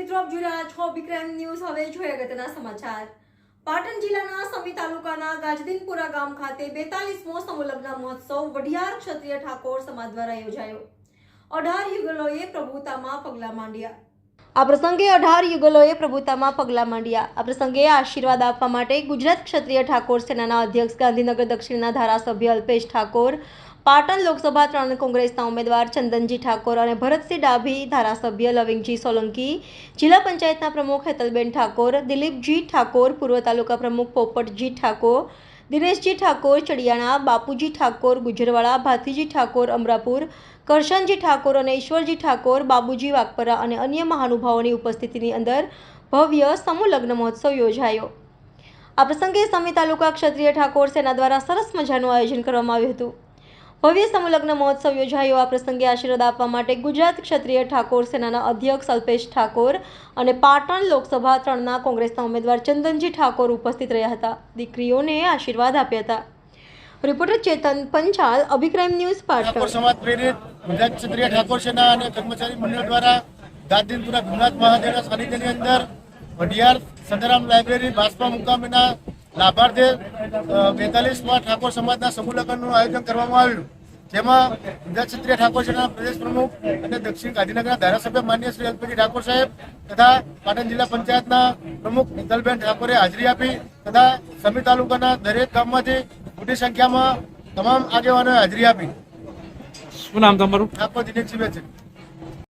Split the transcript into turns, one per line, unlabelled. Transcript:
મિત્રો, આપ જોઈ રહ્યા છો વિક્રમ ન્યૂઝ હવે જોઈએ અગત્યના સમાચાર. પાટણ જિલ્લાના સમી તાલુકાના ગાજદીનપુરા ગામ ખાતે બેતાલીસમો સમુલગ્ન મહોત્સવ વઢિયાર ક્ષત્રિય ઠાકોર સમાજ દ્વારા યોજાયો. અઢાર યુગલોએ પ્રભુતામાં પગલાં માંડ્યા. આ પ્રસંગે અઢાર યુગલોએ પ્રભુતામાં પગલાં માંડ્યા. આ પ્રસંગે આશીર્વાદ આપવા માટે ગુજરાત ક્ષત્રિય ઠાકોર સેનાના અધ્યક્ષ ગાંધીનગર દક્ષિણના ધારાસભ્ય અલ્પેશ ઠાકોર પાટણ લોકસભા ત્રણ કોંગ્રેસના ઉમેદવાર ચંદનજી ઠાકોર અને ભરતસિંહ ડાભી ધારાસભ્ય લવિંગજી સોલંકી, જિલ્લા પંચાયતના પ્રમુખ હેતલબેન ઠાકોર, દિલીપજી ઠાકોર, પૂર્વ તાલુકા પ્રમુખ પોપટજી ઠાકોર, દિનેશજી ઠાકોર, ચડિયાણા, બાપુજી ઠાકોર, ગુજરવાડા ભાતીજી ઠાકોર, અમરાપુર, કરશનજી ઠાકોર અને ઈશ્વરજી ઠાકોર, બાબુજી વાઘપરા અને અન્ય મહાનુભાવોની ઉપસ્થિતિની અંદર ભવ્ય સમૂહ લગ્ન મહોત્સવ યોજાયો. આ પ્રસંગે સમી તાલુકા ક્ષત્રિય ઠાકોર સેના દ્વારા સરસ મજાનું આયોજન કરવામાં આવ્યું હતું. ભવ્ય સમલગ્ન મહોત્સવ યોજાયો. આ પ્રસંગે આશીર્વાદ આપવા માટે ગુજરાત ક્ષત્રિય ઠાકોર સેનાના અધ્યક્ષ અલ્પેશ ઠાકોર અને પાટણ લોકસભા ત્રણના કોંગ્રેસના ઉમેદવાર ચંદનજી ઠાકોર ઉપસ્થિત રહ્યા હતા. દીકરીઓને આશીર્વાદ આપ્યા હતા. Reporter Chetan Panchal Abhikram news, Patan.
સમાજ પ્રેરિત ગુજરાત ક્ષત્રિય ઠાકોર સેના અને કર્મચારી મંડળ દ્વારા ગાંધીપુરા ભીમનાથ મહાદેવના સાનિધ્યની અંદર વઢિયાર સદારામ લાઇબ્રેરી બાસપા મુકામેના લાભાર્થે બેતાલીસમાં ઠાકોર સમાજના સમૂહ લગ્નનું આયોજન કરવામાં આવ્યું જેમાં ગુજરાત ક્ષત્રિય ઠાકોર સેનાના પ્રદેશ પ્રમુખ અને દક્ષિણ ગાંધીનગરના ધારાસભ્ય માન્ય શ્રી અલ્પજી ઠાકોર સાહેબ તથા પાટણ જિલ્લા પંચાયતના પ્રમુખ મિત્તલબેન ઠાકોરે હાજરી આપી તથા સમી તાલુકાના દરેક ગામમાંથી મોટી સંખ્યામાં તમામ આગેવાનોએ હાજરી આપી.
શું નામ તમારું?
ઠાકોર દિનેશજી છે.